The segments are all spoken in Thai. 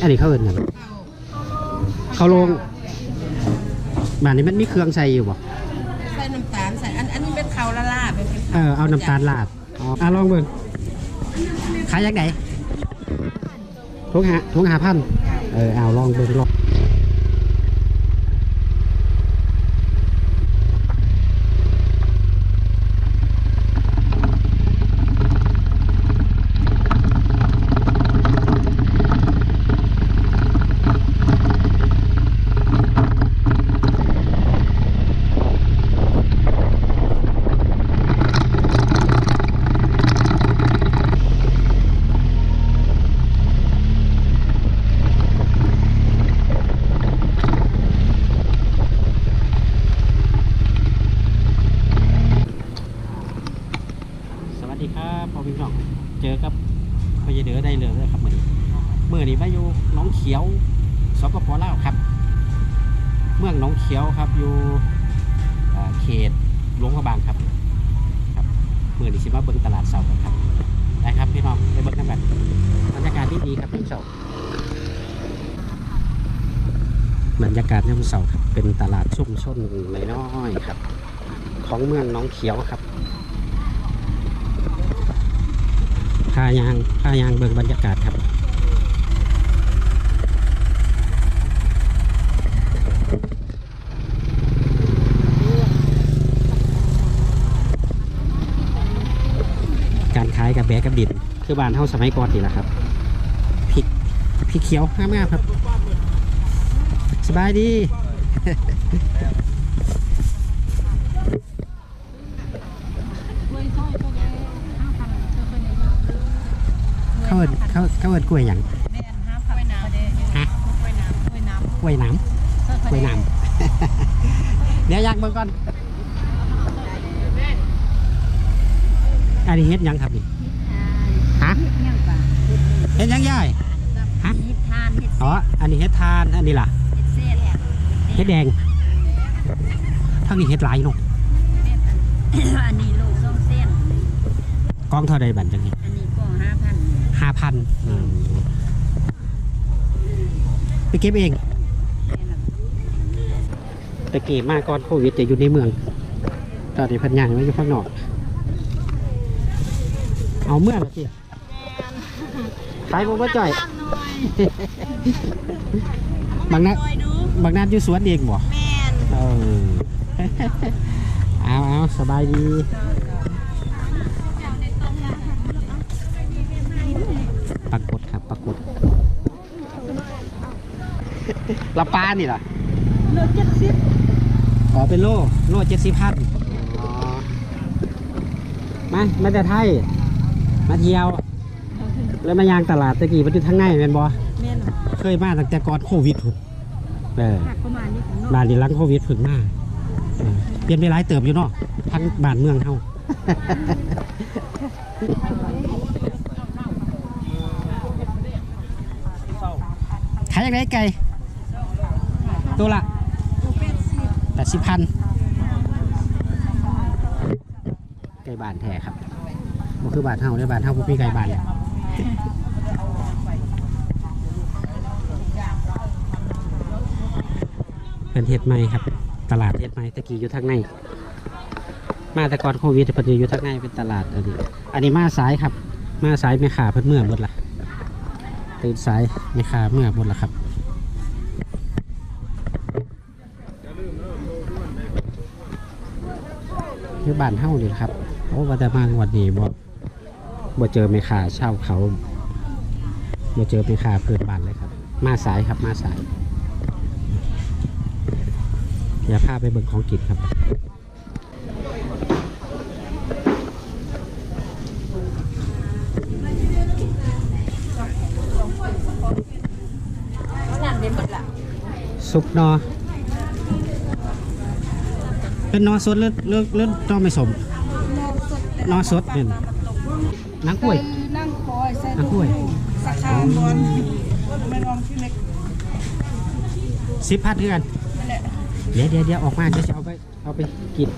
อันนี้เขาเอิ้นหยังเขาลงบ้านนี้มันมีเครื่องใส่อยู่บ่ใส่น้ำตาลใส่อันอันนี้เป็นข้าวละลาเป็นเป็นเออเอาน้ำตาลราดอ๋ออะลองเบิ่งขายยังไงทุงหาทุงหาพันเออเอาลองเบิ่งลองสวัสดีครับพ่อพี่น้องเจอกับพ่อเยเดือได้เลยเลยครับมื้อนี้มื้อนี้มาอยู่หน้องเขียวสปปลาวครับ เมืองหน้องเขียวครับอยู่อ่าเข ตหลวงพระบางครับครับเมื้อนี้สิมาเบิ่งตลาดเสากันครับ ได้ครับพี่น้องไปเบิ่งกันแบบบรรยากาศที่ดีครับพี่เสาบรรยากาศยามเสาร์ครับเป็นตลาดชุ่มชนน้อยๆครับ ของเมืองน้องเขียวครับพายางพายางเบิ่งบรรยากาศครับ การขายกับ แบกกับดินคือบ้านเฮาสมัยก่อนนี่แหละครับพริกพริกเขียวงามๆครับ สบายดี เขาเอินเขาเขาเอินกล้วยหยังแม่นห้าพันน้ำเด้ฮะกล้วยน้ำกล้วยน้ำกล้วยน้ำกล้วยน้ำเดี๋ยวอยากเบิ่งก่อนอันนี้เฮ็ดหยังครับนี่ ฮะ ยังป่ะ เฮ็ดห ยังยายฮะเฮ็ดทานเฮ็ดอ๋ออันนี้เฮ็ดทานอันนี้ล่ะเส้นเฮ็ดแดงทั้งนี้เฮ็ดหลายเนาะอันนี้ลูกส้มเส้นกองเท่าใดบันจังนี้อันนี้ก็ห้าพันห้าพันไปเก็บเองตะกี้มาก่อนโควิดจะอยู่ในเมือง ตอนนี้เพันยางไว้อยู่ข้างนอก เอาเมื่อละสิ ขายบ่มาจ่อยบางนัดบางนัดอยู่สวนเองบ่แม่นเออเอาเอาสบายดีปรากฏครับปรากฏลาปลานี่ล่ะโลเจ็ดสิบอ๋อเป็นโลโลเจ็ดสิบพันอ๋อมามาแต่ไทย มาเที่ยว แล้วมายางตลาดตะกี้มันอยู่ทางในแม่นบ่แม่นเคยมาตั้งแต่ก่อนโควิดพุ่นเออหักประมาณนี้ของนอกบ้านนี้หลังโควิดเพิ่งมาเออเปลี่ยนไปหลายเติบอยู่เนาะทั้งบ้านเมืองเฮา ขายยังไงไก่ตัวละแปดสิบพันไก่บานแท้ครับก็คือบานเฮาได้อบานเฮาบ่มีไก่บานเนี่ย เป็นเฮ็ดใหม่ครับ ตลาดเฮ็ดใหม่ตะกี้อยู่ทางในมาแต่ก่อนโควิดเพิ่นจะอยู่ทางในเป็นตลาดอันนี้ อันนี้มาสายครับ มาสายไม่ขาเพิ่นเมื่อหมดละตื่นสายไม่ขาเมื่อหมดละครับคือบ้านเฮานี่ครับโอ้ว่าแต่มางวันนี้บ่ บ่เจอไม่ขาเช่าเขาบ่เจอไม่ขาเพื่อนบ้านเลยครับ มาสายครับมาสายอย่าพาไปเบิ่งของกินครับนั่นเป็นหมดละซุปนอ เป็นนอสดหรือหรือหรือนอไม่สมนอสดเนี่ย นังกล้วย นั่งคอยใส่นังกล้วยสักข้าวบอลไม่ลองที่เล็กสิบพัดเดือนนั่นแหละเดี๋ยวเดี๋ยวเดี๋ยวออกมาจะจะเอาไปเอาไปกิน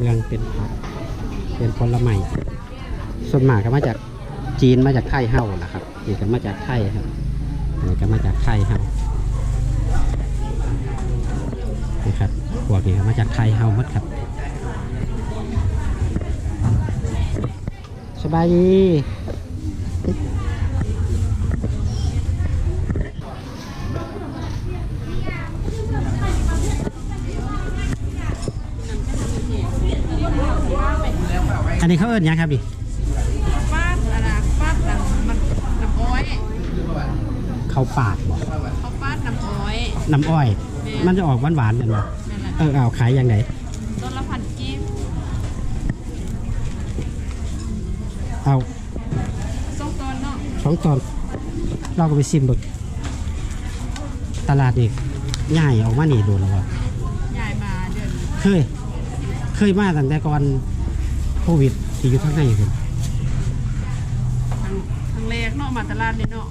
เรื่องเป็นผักเป็นผลไม้ส่วนมากก็มาจากจีนมาจากไทยเฮานะครับนี่ก็มาจากไทยครับอันนี้ก็มาจากไทยเฮานะครับพวกนี้ก็มาจากไทยเฮาหมดครับ บายดีอันนี้เขาเอิ้นหยังครับดิฟาดอะไรฟาดน้ำมันน้ำอ้อยเขาปาดบ่เขาฟาดน้ำอ้อยน้ำอ้อย มันจะออกหวานๆกันบ่นั่นแหละเออเอาขายยังไงต้น เอาสองต้นเนาะสองตอน เราก็ไปซิมเบิกตลาดนี่ง่ายออกมานี่โดนแล้วบ่ยายมาเดือนเคย เคยมาตั้งแต่ก่อนโควิดที่อยู่ข้างในคุณทางทางแรกเนาะมาตลาดนี่เนาะ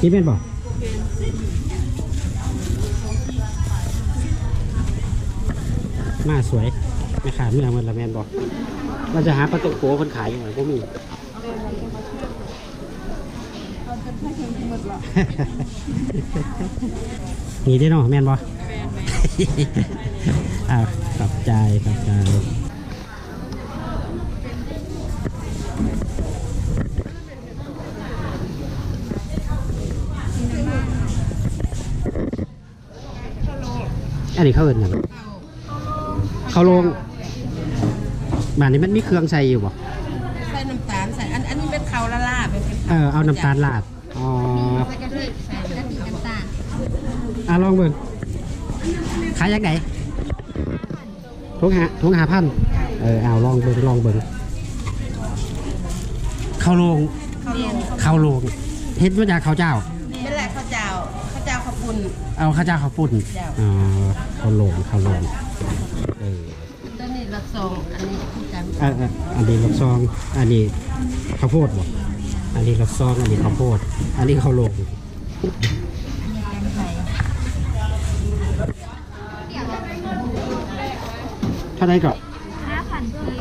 นี่เป็นบอกมาสวยไม่ขาดเมื่อมันละแมนบอกเราจะหาปลาตุกโกคนขายอยู่ไหนพวกมีนี่ได้เนาะแมนบอแฟนแม่อ่าขอบใจขอบใจ อันนี้เขาเอินกันเขาลงบ้านนี้มันมีเครื่องใส่อยู่บ่ใส่น้ำตาลใส่อันอันนี้เป็นข้าวละลาเป็นเป็นเออเอาน้ำตาลราดอ๋อใส่กะทิใส่กะทิน้ำตาลอะลองเบิ่งขายยังไงทุกหาทุกหาพันเออเอาลองเบิ่งลองเบิ่งเข้าโรงข้าวโลงเข้าโรงเฮ็ดมาจากข้าวเจ้า ปุ้นเอาข้าวเจ้าข้าวปุ้นเจ้าอ๋อข้าวโรงข้าวโรงเออต้นนี้ละสองอันนี้คือกันเออเอออันนี้ลูกซอง อันนี้ข้าวโพดบ่อันนี้ลูกซอง อันนี้ข้าวโพด อันนี้ข้าวโรงเท่าไหรก่อนห้าพันกีบ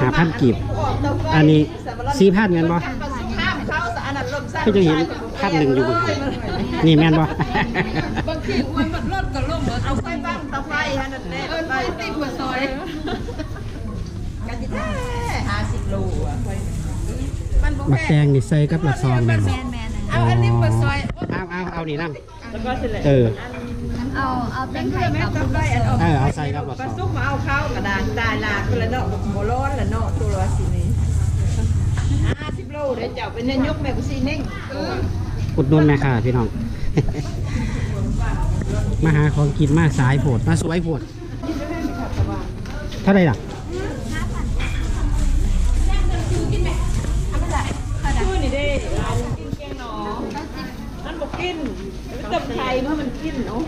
หาพันกีบ อันนี้สี่พันเงินบ่ ก็จะเห็นพันหนึ่งอยู่บนนี่แม่นบ่บางทีอ้วนมันรถก็ล่มเหมือนเอาไฟบ้างตะไฟฮะนั่นแหละเออไปติดหัวซอยกันที่แท้ห้าสิบโลอะมันบ่บักแพแตงงนี่ใส่กับละซองแม่นบ่แมนแมนเอาอันนี้หัวซอยเอาเอาเอานี่นํแล้วก็สิเลยเออเอาเอาเต้นไข่กับตะไฟอันออกเออเอาใส่กับละซปลาองซุกมาเอาข้าวกระดานตายลาคนละเนาะบ่ร้อนละเนาะตัวละสินี่ห้าสิบโล เดี๋ยวเจ้าเป็นนายกแม่กุซีนิ่งอุดหนุนแม่ค่ะพี่น้อง มาหาของกินมาสายโพดมาสวยโพดเท่าไหรล่ะคือนี่เด้ร้านกินแกงหนอมันบอกกินต้มไทยเมื่อมันกินเนาะ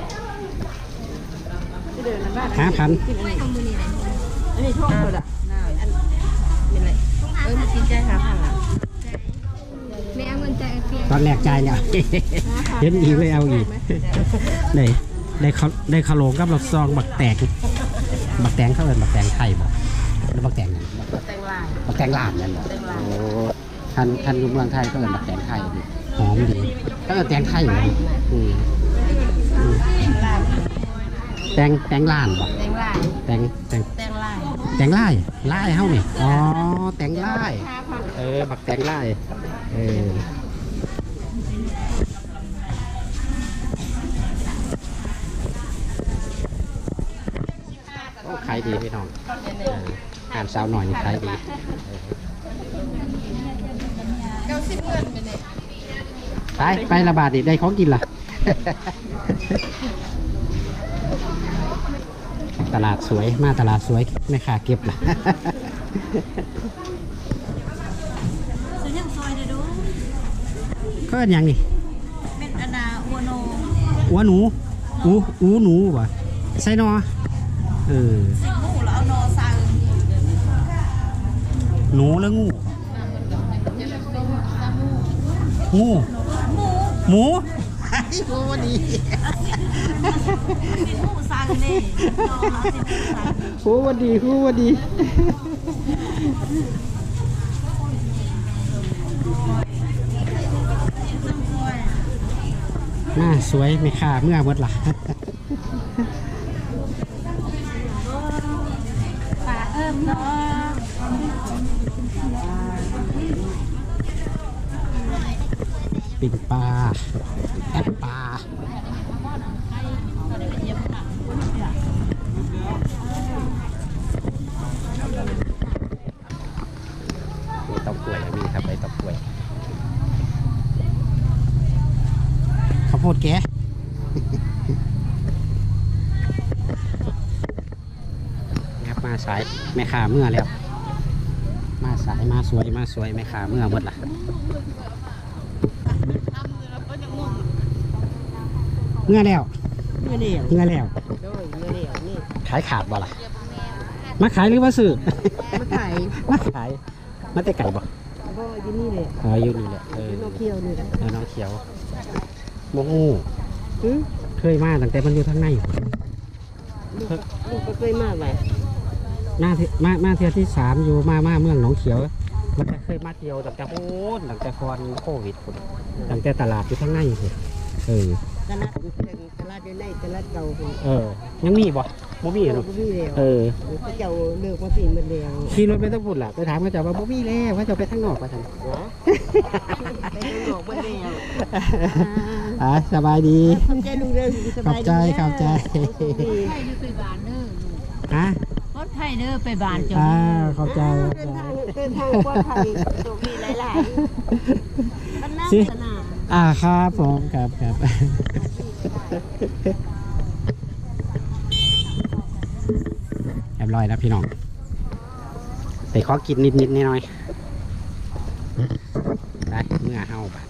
ที่เดินนั่นบ้านหาพันไม่เอามือนี่เลยอันนี้ช่องเธอละอันเป็นไรเออมันกินใจหาพันละ ไม่เอาเงินใจเพียง ต อนแรกจ่ายเนี่ยเห็นอีกเลยเอาอีกได้ได้เขาได้ขาวโหลงกับรสซองบักแตงบักแตงเขาเป็นบักแตงไทยบ่แล้วบักแตงหยังแตงลายบักแตงลาดนั่นบ่แตงลายโอ้ท่านท่านอยู่เมืองไทยก็เป็นบักแตงไทยดิหอมดีก็เป็นแตงไทยอยู่นะอืมอืมลายแตงแตงลานบ่แตงลายแตงแตงแตงลายแตงไล่ไล่เฮานี่อ๋อแตงไล่ห้าพันเออบักแตงไล่เออายดีพี่น้องเอออ่านสาวหน่อยนี่ขายดีเก้าสิบเงินไปเนี่ยไปไประบาดดิได้ของกินล่ะ ตลาดสวยมาตลาดสวยไม่ขาเก็บล่ะซื้อยังซอยเด้อดูก็เป็นหยังนี่เป็นอนาวัวโนหัวหนูอูอูหนูบ่ใส่นอ เออสิงูแล้วเอานอซัหนูแล้วงู งู หมูหมูหมูวันนี้สิงูซังเนี่ยโอ้วันดีโอ้วันดีหน้าสวยไม่ค่าเมื่อวัดหลัก ปิ่งปลาแอปปลามีตากล้วยมีครับไอเตากล้วยข้าวโพดแก สายแม่ค้าเมื่อแล้ว มาสายมาสวยมาสวยแม่ค้าเมื่อหมดล่ะเมื่อแล้วเมื่อเดียวเมื่อแล้วโดยเมื่อเดียวนี่ขายขาดบ่ล่ะมาขายหรือว่าซื้อมาขายมาขายมาแต่ไก่บ่บ่อยู่นี่เลยอ๋ออยู่นี่แหละเอออยู่นกเขียวนี่แหละแล้วน้องเขียวโมงูหือเคยมาตั้งแต่มันอยู่ทางในลูกลูกก็เคยมาไว้ มาเที่มามาเที่ยวที่สามอยู่มามาเมืองหนองเขียว มันจะเคยมาเที่ยวตั้งแต่โอ้นตั้งแต่ก่อนโควิดพุ่นตั้งแต่ตลาดอยู่ทางในพุ่นเออตลาดเป็นตลาดอยู่ในตลาดเก่าพุ่นเออ ยังมีบ่บ่มีเจ้าเนาะก็มีแล้วเออเขาเจ้าเลิกมาปีนมันแล้วขี่รถไปต้องพุ่นล่ะไปถามเขาเจ้าว่าบ่มีแล้วเขาเจ้าไปทางนอกว่าซั่นไปข้างนอกมาแล้วอ่าสบายดีขอบใจลุงเด้อสขอบบายใจดีขอบใจไผ่เด้อไปบานเด้อ ฮะ รถไผ่เด้อไปบานเจ้าอ่าเด้อขอบใจเดินทางเดินทางปลอดภัยโชคดีหลายๆกันนั่งสิสนามอ่าครับผมครับครับเรียบร้อยแล้วพี่น้องแต่ขอกินนิดนิดๆหน่อยๆได้เมื่อเฮาบัด